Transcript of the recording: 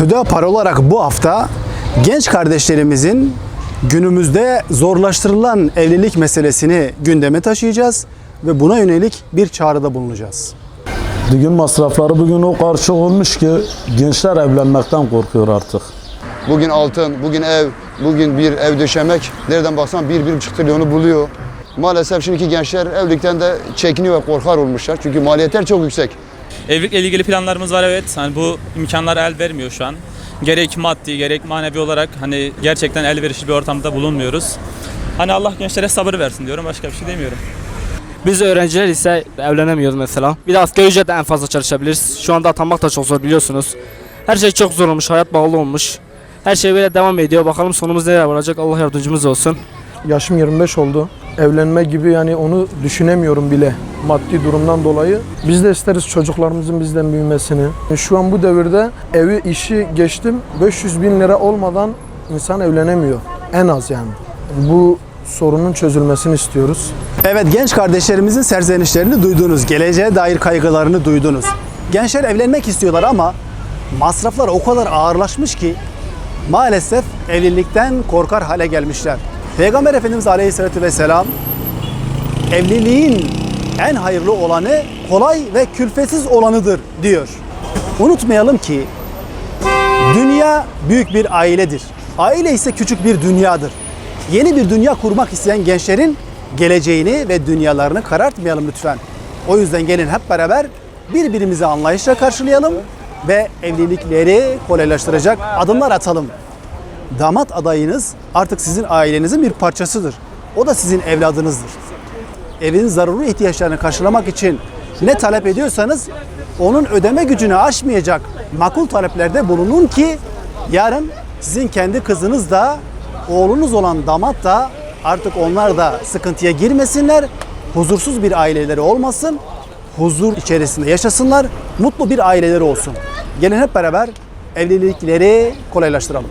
Hüdapar olarak bu hafta genç kardeşlerimizin günümüzde zorlaştırılan evlilik meselesini gündeme taşıyacağız ve buna yönelik bir çağrıda bulunacağız. Düğün masrafları bugün o karşı olmuş ki gençler evlenmekten korkuyor artık. Bugün altın, bugün ev, bugün bir ev döşemek nereden baksan bir, bir buçuk trilyonu buluyor. Maalesef şimdiki gençler evlilikten de çekiniyor ve korkar olmuşlar. Çünkü maliyetler çok yüksek. Evlilikle ilgili planlarımız var evet. Hani bu imkanlar el vermiyor şu an. Gerek maddi gerek manevi olarak hani gerçekten elverişli bir ortamda bulunmuyoruz. Hani Allah gençlere sabır versin diyorum. Başka bir şey demiyorum. Biz öğrenciler ise evlenemiyoruz mesela. Bir de asgari ücretle en fazla çalışabiliriz. Şu anda atanmak da çok zor biliyorsunuz. Her şey çok zor olmuş, hayat bağlı olmuş. Her şey böyle devam ediyor. Bakalım sonumuz nereye varacak. Allah yardımcımız olsun. Yaşım 25 oldu. Evlenme gibi yani onu düşünemiyorum bile maddi durumdan dolayı. Biz de isteriz çocuklarımızın bizden büyümesini. Şu an bu devirde evi işi geçtim 500 bin lira olmadan insan evlenemiyor. En az yani. Bu sorunun çözülmesini istiyoruz. Evet genç kardeşlerimizin serzenişlerini duydunuz. Geleceğe dair kaygılarını duydunuz. Gençler evlenmek istiyorlar ama masraflar o kadar ağırlaşmış ki maalesef evlilikten korkar hale gelmişler. Peygamber Efendimiz Aleyhisselatü Vesselam evliliğin en hayırlı olanı kolay ve külfetsiz olanıdır diyor. Unutmayalım ki dünya büyük bir ailedir. Aile ise küçük bir dünyadır. Yeni bir dünya kurmak isteyen gençlerin geleceğini ve dünyalarını karartmayalım lütfen. O yüzden gelin hep beraber birbirimizi anlayışla karşılayalım ve evlilikleri kolaylaştıracak adımlar atalım. Damat adayınız artık sizin ailenizin bir parçasıdır. O da sizin evladınızdır. Evin zaruri ihtiyaçlarını karşılamak için ne talep ediyorsanız onun ödeme gücünü aşmayacak makul taleplerde bulunun ki yarın sizin kendi kızınız da oğlunuz olan damat da artık onlar da sıkıntıya girmesinler. Huzursuz bir aileleri olmasın. Huzur içerisinde yaşasınlar. Mutlu bir aileleri olsun. Gelin hep beraber evlilikleri kolaylaştıralım.